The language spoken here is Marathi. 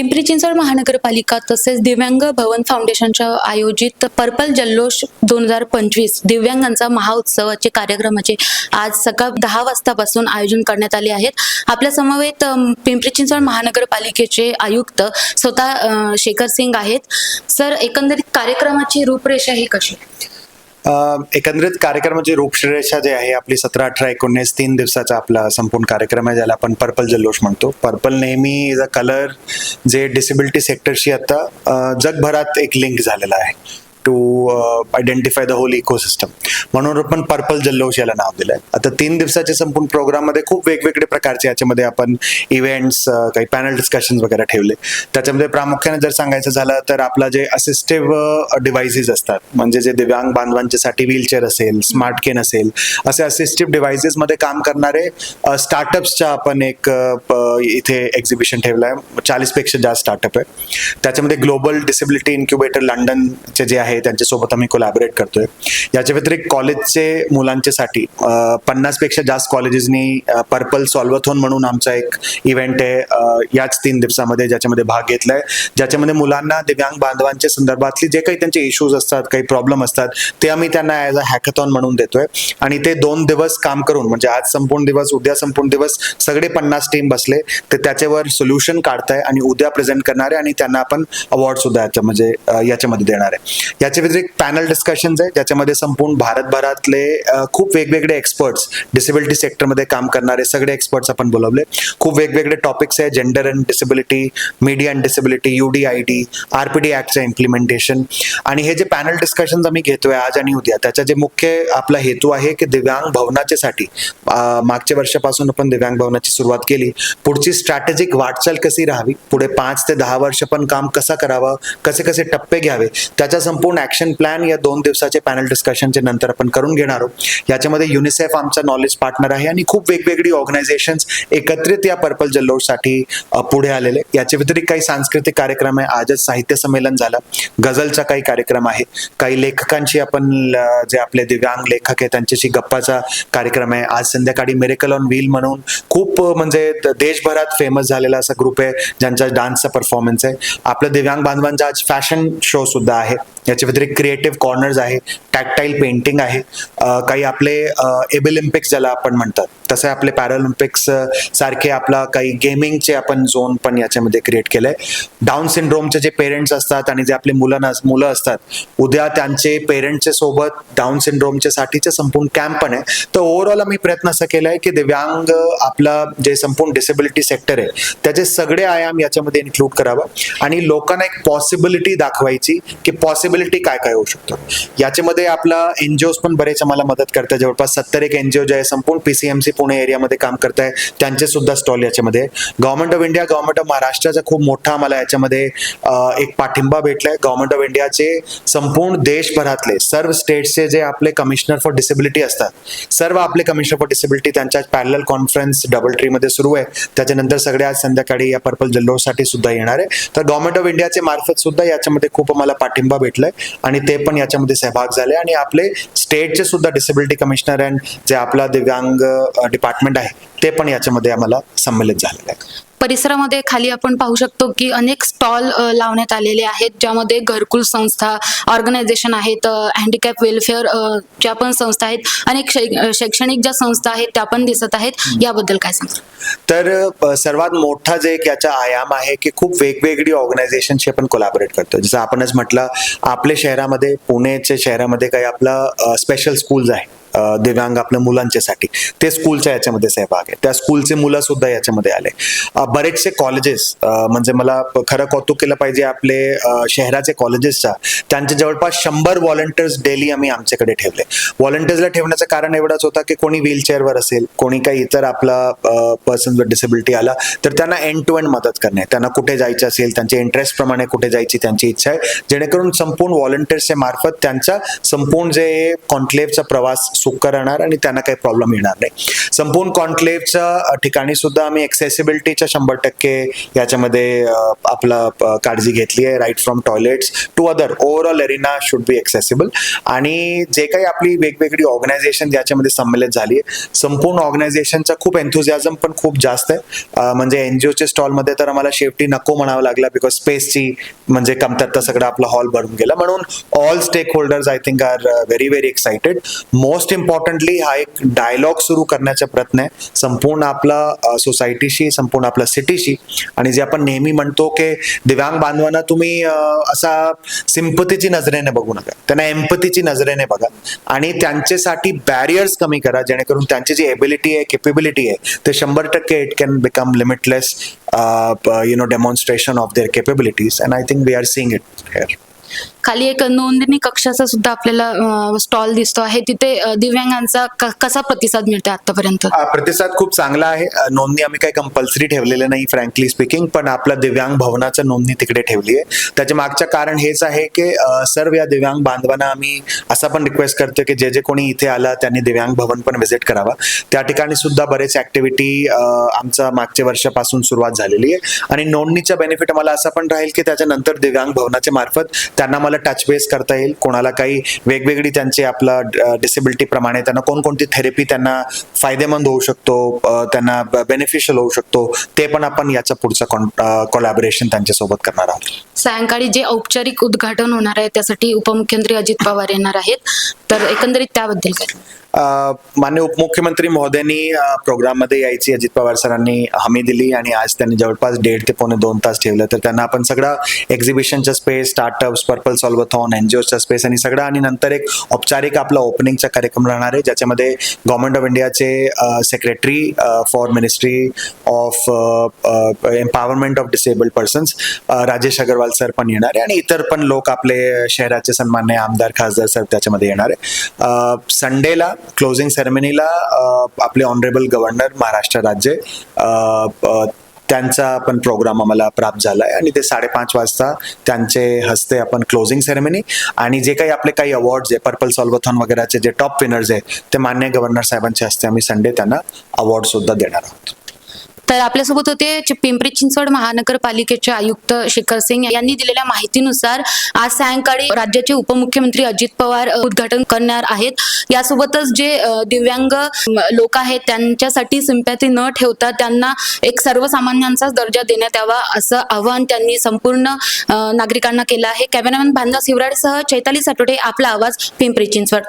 पिंपरी चिंचवड महानगरपालिका तसेच दिव्यांग भवन फाउंडेशनच्या आयोजित पर्पल जल्लोष दोन हजार पंचवीस दिव्यांगांचा महाउत्सवाचे कार्यक्रमाचे आज सकाळ दहा वाजतापासून आयोजन करण्यात आले आहेत. आपल्या समवेत पिंपरी चिंचवड महानगरपालिकेचे आयुक्त स्वतः शेखर सिंग आहेत. सर एकंदरीत कार्यक्रमाची रूपरेषा ही कशी एकंदरीत कार्यक्रमाची म्हणजे रूपरेषा जे आहे आपली सतरा अठरा एकोणीस तीन दिवसाचा आपला संपूर्ण कार्यक्रम आहे ज्याला आपण पर्पल जल्लोष म्हणतो. पर्पल नेहमी इज अ कलर जे डिसेबिलिटी सेक्टरशी आता जगभरात एक लिंक झालेला आहे. To identify the whole ecosystem म्हणून आपण पर्पल जल्लोष याला नाव दिलंय. आता तीन दिवसाच्या संपूर्ण प्रोग्राममध्ये खूप वेगवेगळे प्रकारचे याच्यामध्ये आपण इव्हेंट्स uh, काही पॅनल डिस्कशन वगैरे ठेवले. त्याच्यामध्ये प्रामुख्याने जर सांगायचं झालं तर आपला जे असिस्टिव्ह डिव्हायसेस uh, असतात म्हणजे जे दिव्यांग बांधवांच्यासाठी व्हीलचेअर असेल स्मार्ट केन असेल असे असिस्टिव्ह डिव्हाइसेस मध्ये काम करणारे uh, स्टार्टअप्सच्या आपण एक इथे एक्झिबिशन ठेवलं आहे चाळीसपेक्षा जास्त स्टार्टअप आहे. त्याच्यामध्ये ग्लोबल डिसेबिलिटी इन्क्युबेटर लंडनचे जे आहे त्यांच्यासोबत आम्ही कोलॅबरेट करतोय. याच्या व्यतिरिक्त कॉलेजचे मुलांच्यासाठी पन्नासपेक्षा जास्त कॉलेजेसनी पर्पल सॉल्वथॉन म्हणून आमचा एक इव्हेंट आहे याच तीन दिवसामध्ये ज्याच्यामध्ये भाग घेतलाय. ज्याच्यामध्ये मुलांना दिव्यांग बांधवांच्या संदर्भातली जे काही त्यांचे इश्यूज असतात काही प्रॉब्लेम असतात ते आम्ही त्यांना ॲज अ हॅकथॉन म्हणून देतोय. आणि ते दोन दिवस काम करून म्हणजे आज संपूर्ण दिवस उद्या संपूर्ण दिवस सगळे पन्नास टीम बसले ते त्याच्यावर सोल्युशन काढताय आणि उद्या प्रेझेंट करणार आहे आणि त्यांना आपण अवॉर्ड सुद्धा याच्या म्हणजे याच्यामध्ये देणार आहे. याच्या व्यतिरिक्त पॅनल डिस्कशन्स आहे ज्याच्यामध्ये संपूर्ण भारतभरातले खूप वेगवेगळे एक्सपर्ट्स डिसेबिलिटी सेक्टरमध्ये काम करणारे सगळे एक्सपर्ट्स आपण बोलवले. खूप वेगवेगळे टॉपिक्स आहे gender and disability media and disability U D I D R P D ॲक्टचं implementation आणि हे जे पॅनल डिस्कशन्स आम्ही घेतोय आज आणि उद्या त्याचा जे मुख्य आपला हेतू आहे की दिव्यांग भवनाच्यासाठी मागच्या वर्षापासून आपण दिव्यांग भवनाची सुरुवात केली. पुढची स्ट्रॅटेजिक वाटचाल कशी राहावी? पुढे पाच ते दहा वर्ष पण काम कसं करावं? कसे कसे टप्पे घ्यावे? त्याचा संपूर्ण ऍक्शन प्लॅन या दोन दिवसाचे पॅनल डिस्कशनचे नंतर आपण करून घेणार आहोत. याच्यामध्ये युनिसेफ आमचा नॉलेज पार्टनर आहे आणि खूप वेगवेगळी ऑर्गनायझेशन्स एकत्रित या पर्पल जल्लोडसाठी पुढे आलेले. याच्या व्यतिरिक्त काही सांस्कृतिक कार्यक्रम आहे. आजच साहित्य संमेलन झालं. गझलचा काही कार्यक्रम आहे. काही लेखकांशी आपण जे आपले दिव्यांग लेखक आहे त्यांच्याशी गप्पाचा कार्यक्रम आहे. आज संध्याकाळी मिरेकल ऑन व्हील म्हणून खूप म्हणजे देशभरात फेमस झालेला असा ग्रुप आहे ज्यांचा डान्सचा परफॉर्मन्स आहे. आपल्या दिव्यांग बांधवांचा आज फॅशन शो सुद्धा आहे. याच्या व्यतिरिक्त क्रिएटिव्ह कॉर्नर्स आहे टॅक्टाईल पेंटिंग आहे. काही आपले एबिलिम्पिक्स ज्याला आपण म्हणतात. तसे आपले पॅरालिम्पिक्स सारखे आपला काही गेमिंगचे आपण झोन पण याच्यामध्ये क्रिएट केलंय. डाऊन सिंड्रोमचे जे पेरेंट्स असतात आणि जे आपले मुलं मुलं असतात उद्या त्यांचे पेरेंट्सच्या सोबत डाऊन सिंड्रोमच्या साठीचे संपूर्ण कॅम्प पण आहे. तर ओव्हरऑल आम्ही प्रयत्न असा केलाय की दिव्यांग आपला जे संपूर्ण डिसेबिलिटी सेक्टर आहे त्याचे सगळे आयाम याच्यामध्ये इन्क्लूड करावा आणि लोकांना एक पॉसिबिलिटी दाखवायची की पॉसिबिलिटी काय काय होऊ शकतो. याच्यामध्ये आपला एनजीओज पण बरेच आम्हाला मदत करतात. जवळपास सत्तर एक एनजीओ जे आहे संपूर्ण पीसीएमसी पुणे एरियामध्ये काम करत आहे त्यांचे सुद्धा स्टॉल याच्यामध्ये. Government of India government of महाराष्ट्राचा खूप मोठा आम्हाला याच्यामध्ये एक पाठिंबा भेटलाय. गव्हर्नमेंट ऑफ इंडियाचे संपूर्ण देशभरातले सर्व स्टेट्सचे जे आपले कमिशनर फॉर डिसेबिलिटी असतात सर्व आपले कमिशनर फॉर डिसेबिलिटी त्यांच्या पॅरल कॉन्फरन्स डबल ट्री मध्ये सुरू आहे. त्याच्यानंतर सगळे आज संध्याकाळी या पर्पल जल्लोसाठी सुद्धा येणार आहे. तर गव्हर्नमेंट ऑफ इंडियाचे मार्फत सुद्धा याच्यामध्ये खूप आम्हाला पाठिंबा भेटलाय आणि ते पण याच्यामध्ये सहभाग झाले आणि आपले स्टेटचे सुद्धा डिसेबिलिटी कमिशनर अँड जे आपला दिव्यांग डिपार्टमेंट आहे ते पण याच्यामध्ये आम्हाला संमिलित झालेलं आहे. परिसरामध्ये खाली आपण पाहू शकतो की अनेक स्टॉल लावण्यात आलेले आहेत ज्यामध्ये घरकुल संस्था ऑर्गनायझेशन आहेत हँडिकॅप वेलफेअर ज्या पण संस्था आहेत अनेक शैक्षणिक ज्या संस्था आहेत त्या पण दिसत आहेत. याबद्दल काय सांगता तर सर्वात मोठा जे एक याचा आयाम आहे की खूप वेगवेगळी ऑर्गनायझेशनशी आपण कोलॅबरेट करतो जसं आपणच म्हटलं आपल्या शहरामध्ये पुणेच्या शहरामध्ये काही आपला स्पेशल स्कूल्स आहे दिव्यांग आपल्या मुलांच्यासाठी. ते स्कूलच्या याच्यामध्ये सहभाग आहे. त्या स्कूलचे मुलं सुद्धा याच्यामध्ये आले. बरेचसे कॉलेजेस म्हणजे मला खरं कौतुक केलं पाहिजे आपले शहराचे कॉलेजेसच्या त्यांचे जवळपास शंभर व्हॉलंटियर्स डेली आम्ही आमच्याकडे ठेवले. व्हॉलंटियर्सला ठेवण्याचं कारण एवढंच होतं की कोणी व्हीलचेअरवर असेल कोणी काही इतर आपला पर्सन विथ डिसेबिलिटी आला तर त्यांना एंड टू एंड मदत करणे. त्यांना कुठे जायचं असेल त्यांच्या इंटरेस्ट प्रमाणे कुठे जायची त्यांची इच्छा आहे. जेणेकरून संपूर्ण व्हॉलंटियर्सच्या मार्फत त्यांचा संपूर्ण जे कॉन्क्लेव्हचा प्रवास सुख राहणार आणि त्यांना काही प्रॉब्लेम येणार नाही. संपूर्ण कॉन्क्लेव्हच्या ठिकाणी सुद्धा आम्ही एक्सेसिबिलिटीच्या शंभर टक्के याच्यामध्ये आपला काळजी घेतली आहे right from toilets to other overall arena should be accessible आणि जे काही आपली वेगवेगळी ऑर्गनायझेशन याच्यामध्ये सम्मिलित झाली आहे संपूर्ण ऑर्गनायझेशनचा खूप एन्थुझियाझम पण खूप जास्त आहे. अ, म्हणजे एनजीओच्या स्टॉलमध्ये तर आम्हाला शेवटी नको म्हणावं लागला बिकॉज स्पेसची म्हणजे कमतरता सगळं आपला हॉल भरून गेला. म्हणून all stakeholders I think are very very excited most importantly हा एक डायलॉग सुरू करण्याचा प्रयत्न आहे. संपूर्ण आपला सोसायटीशी संपूर्ण आपल्या सिटीशी आणि जे आपण नेहमी म्हणतो की दिव्यांग बांधवांना तुम्ही असा सिंपतीची नजरेने बघू नका. त्यांना एम्पतीची नजरेने बघा. आणि त्यांच्यासाठी बॅरियर्स कमी करा. जेणेकरून त्यांची जी एबिलिटी आहे केपेबिलिटी आहे ते शंभर टक्के it can become limitless you know demonstration of their capabilities and I think we are seeing it here खाली एक नोंदणी कक्षाचा सुद्धा आपल्याला स्टॉल दिसतो आहे. तिथे दिव्यांगांचा क- कसा प्रतिसाद मिळतो आतापर्यंत? प्रतिसाद खूप चांगला आहे. नोंदणी आम्ही काही कंपल्सरी ठेवलेलं नाही फ्रँकली स्पीकिंग पण आपला दिव्यांग भवनाचं नोंदणी तिकडे ठेवली आहे. त्याच्या मागचं कारण हेच आहे की सर्व या दिव्यांग बांधवांना आम्ही असा पण रिक्वेस्ट करतो की जे जे कोणी इथे आला त्यांनी दिव्यांग भवन पण व्हिजिट करावा. त्या ठिकाणी सुद्धा बरेच ऍक्टिव्हिटी आमचा मागच्या वर्षापासून सुरुवात झालेली आहे. आणि नोंदणीचा बेनिफिट मला असा पण राहील की त्याच्यानंतर दिव्यांग भवनाच्या मार्फत त्यांना मला टच बेस करता येईल. कोणाला काही वेगवेगळी त्यांची आपला डिसेबिलिटी प्रमाणे त्यांना कोणकोणती थेरपी त्यांना फायदेमंद होऊ शकतो त्यांना बेनिफिशियल होऊ शकतो ते पण आपण याचा पुढचं कोलॅबोरेशन त्यांच्यासोबत करणार आहोत. सायंकाळी जे औपचारिक उद्घाटन होणार आहे त्यासाठी उपमुख्यमंत्री अजित पवार येणार आहेत. तर एकंदरीत त्याबद्दल काय? मान्य उपमुख्यमंत्री महोदयांनी प्रोग्राममध्ये यायची अजित पवार सरांनी हमी दिली आणि आज त्यांनी जवळपास दीड ते पावणे दोन तास ठेवलं. तर त्यांना आपण सगळं एक्झिबिशनचं स्पेस स्टार्टअप्स पर्पल सॉल्वथॉन एनजीओचा स्पेस आणि सगळं आणि नंतर एक औपचारिक आपला ओपनिंगचा कार्यक्रम राहणार आहे ज्याच्यामध्ये गव्हर्नमेंट ऑफ इंडियाचे secretary for ministry of empowerment of disabled persons Rajesh Agarwal sir पण येणार आहे आणि इतर पण लोक आपले शहराचे सन्मान्य आमदार खासदार सर त्याच्यामध्ये येणार आहे. संडेला क्लोजिंग सेरेमनीला आपले ऑनरेबल गव्हर्नर महाराष्ट्र राज्य त्यांचा पण प्रोग्राम आम्हाला प्राप्त झाला आहे आणि ते साडेपाच वाजता त्यांचे हस्ते आपण क्लोजिंग सेरेमनी आणि जे काही आपले काही अवॉर्ड्स आहे पर्पल सॉल्वथॉन वगैरेचे जे टॉप विनर्स आहे ते मान्य गव्हर्नर साहेबांच्या हस्ते आम्ही संडे त्यांना अवॉर्ड सुद्धा देणार आहोत. तर आपल्यासोबत होते पिंपरी चिंचवड महानगरपालिकेचे आयुक्त शेखर सिंग यांनी दिलेल्या माहितीनुसार आज सायंकाळी राज्याचे उपमुख्यमंत्री अजित पवार उद्घाटन करणार आहेत. यासोबतच जे दिव्यांग लोक आहेत त्यांच्यासाठी सिंपॅथी न ठेवता त्यांना एक सर्वसामान्यांचाच दर्जा देण्यात यावा असं आवाहन त्यांनी संपूर्ण नागरिकांना केलं आहे. कॅमेरामॅन भांदा शिवराडसह चैताली सटोडे आपला आवाज पिंपरी चिंचवड.